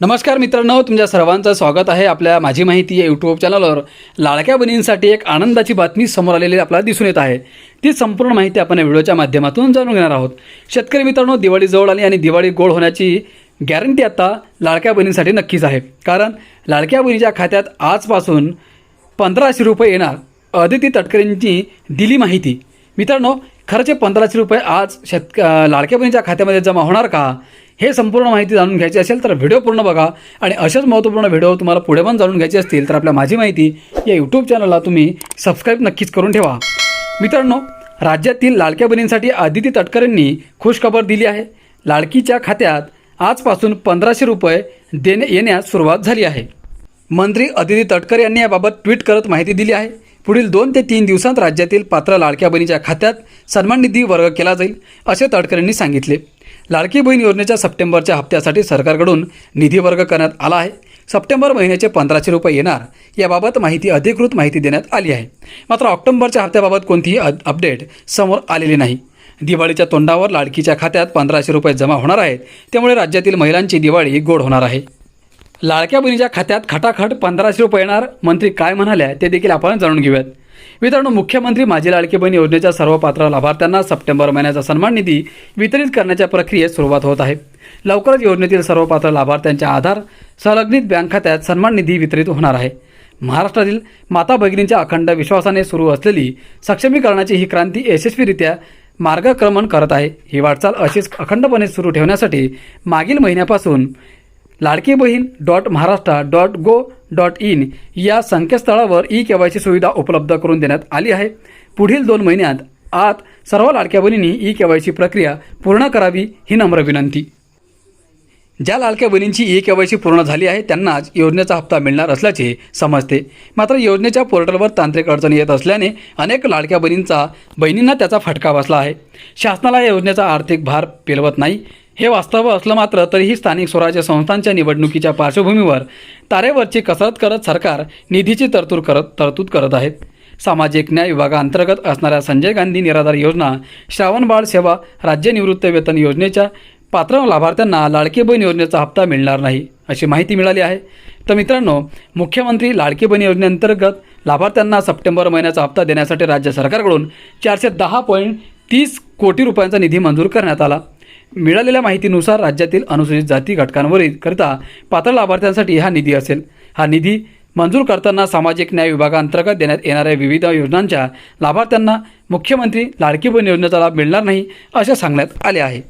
नमस्कार मित्रांनो तुमच्या सर्वांचं स्वागत आहे आपल्या माझी माहिती या यूट्यूब चॅनलवर लाडक्या बहिणींसाठी एक आनंदाची बातमी समोर आलेली आपल्याला दिसून येत आहे. ती संपूर्ण माहिती आपण या व्हिडिओच्या माध्यमातून जाणून घेणार आहोत. शेतकरी मित्रांनो दिवाळी जवळ आली आणि दिवाळी गोड होण्याची गॅरंटी आता लाडक्या बहिणींसाठी नक्कीच आहे. कारण लाडक्या बहिणीच्या खात्यात आजपासून पंधराशे रुपये येणार अदिती तटकरेंची दिली माहिती. मित्रांनो खरंच पंधराशे रुपये आज शेतक लाडक्या बहिणीच्या खात्यामध्ये जमा होणार का? हे संपूर्ण माहिती जाणून घ्यायची असेल तर व्हिडिओ पूर्ण बघा. आणि अशाच महत्त्वपूर्ण व्हिडिओ तुम्हाला पुढे पण जाणून घ्यायचे असतील तर आपल्या माझी माहिती या यूट्यूब चॅनलला तुम्ही सबस्क्राईब नक्कीच करून ठेवा. मित्रांनो राज्यातील लाडक्या बहिणींसाठी आदिती तटकरेंनी खुशखबर दिली आहे. लाडकीच्या खात्यात आजपासून पंधराशे रुपये देणे येण्यास सुरुवात झाली आहे. मंत्री अदिती तटकरे यांनी याबाबत ट्विट करत माहिती दिली आहे. पुढील दोन ते तीन दिवसांत राज्यातील पात्र लाडक्या बहिणीच्या खात्यात सन्मान निधी वर्ग केला जाईल असे तटकरेंनी सांगितले. लाडकी बहीण योजनेच्या सप्टेंबरच्या हप्त्यासाठी सरकारकडून निधी वर्ग करण्यात आला आहे. सप्टेंबर महिन्याचे पंधराशे रुपये येणार याबाबत माहिती अधिकृत माहिती देण्यात आली आहे. मात्र ऑक्टोबरच्या हप्त्याबाबत कोणतीही अपडेट समोर आलेली नाही. दिवाळीच्या तोंडावर लाडकीच्या खात्यात पंधराशे रुपये जमा होणार आहेत. त्यामुळे राज्यातील महिलांची दिवाळी गोड होणार आहे. लाडक्या बहिणीच्या खात्यात खटाखट पंधराशे रुपये येणार मंत्री काय म्हणाल्या ते देखील आपण जाणून घेऊयात. मित्रांनो मुख्यमंत्री माझी लाडकी बहीण योजनेच्या सर्व पात्र लाभार्थ्यांना सप्टेंबर महिन्याचा सन्मान निधी वितरित करण्याच्या प्रक्रियेत सुरुवात होत आहे. लवकरच योजनेतील सर्व पात्र लाभार्थ्यांच्या आधार संलग्नित बँक खात्यात सन्मान निधी वितरित होणार आहे. महाराष्ट्रातील माता भगिनींच्या अखंड विश्वासाने सुरू असलेली सक्षमीकरणाची ही क्रांती यशस्वीरित्या मार्गक्रमण करत आहे. ही वाटचाल अशीच अखंडपणे सुरू ठेवण्यासाठी मागील महिन्यापासून Ladki Bahin dot Maharashtra dot gov dot in या संकेतस्थळावर ई के वाय सी सुविधा उपलब्ध करून देण्यात आली आहे. पुढील दोन महिन्यात आत सर्व लाडक्या बहिणींनी ई के वाय सी प्रक्रिया पूर्ण करावी ही नम्र विनंती. ज्या लाडक्या बहिणींची ई के वाय सी पूर्ण झाली आहे त्यांनाच योजनेचा हप्ता मिळणार असल्याचे समजते. मात्र योजनेच्या पोर्टलवर तांत्रिक अडचणी येत असल्याने अनेक लाडक्या बहिणींचा बहिणींना त्याचा फटका बसला आहे. शासनाला या योजनेचा आर्थिक भार पेलवत नाही. हे वास्तव असलं मात्र तरीही स्थानिक स्वराज्य संस्थांच्या निवडणुकीच्या पार्श्वभूमीवर तारेवरची कसरत करत सरकार निधीची तरतूद करत तरतूद करत आहेत. सामाजिक न्याय विभागाअंतर्गत असणाऱ्या संजय गांधी निराधार योजना श्रावणबाळ सेवा राज्य निवृत्त वेतन योजनेच्या पात्र लाभार्थ्यांना लाडकी बहीण योजनेचा हप्ता मिळणार नाही अशी माहिती मिळाली आहे. तर मित्रांनो मुख्यमंत्री लाडकी बहीण योजनेअंतर्गत लाभार्थ्यांना सप्टेंबर महिन्याचा हप्ता देण्यासाठी राज्य सरकारकडून चारशे दहा पॉईंट तीस कोटी रुपयांचा निधी मंजूर करण्यात आला. मिळालेल्या माहितीनुसार राज्यातील अनुसूचित जाती घटकांवरील करता पात्र लाभार्थ्यांसाठी हा निधी असेल. हा निधी मंजूर करताना सामाजिक न्याय विभागाअंतर्गत देण्यात येणाऱ्या विविध योजनांच्या लाभार्थ्यांना मुख्यमंत्री लाडकी बहीण योजनेचा लाभ मिळणार नाही असे सांगण्यात आले आहे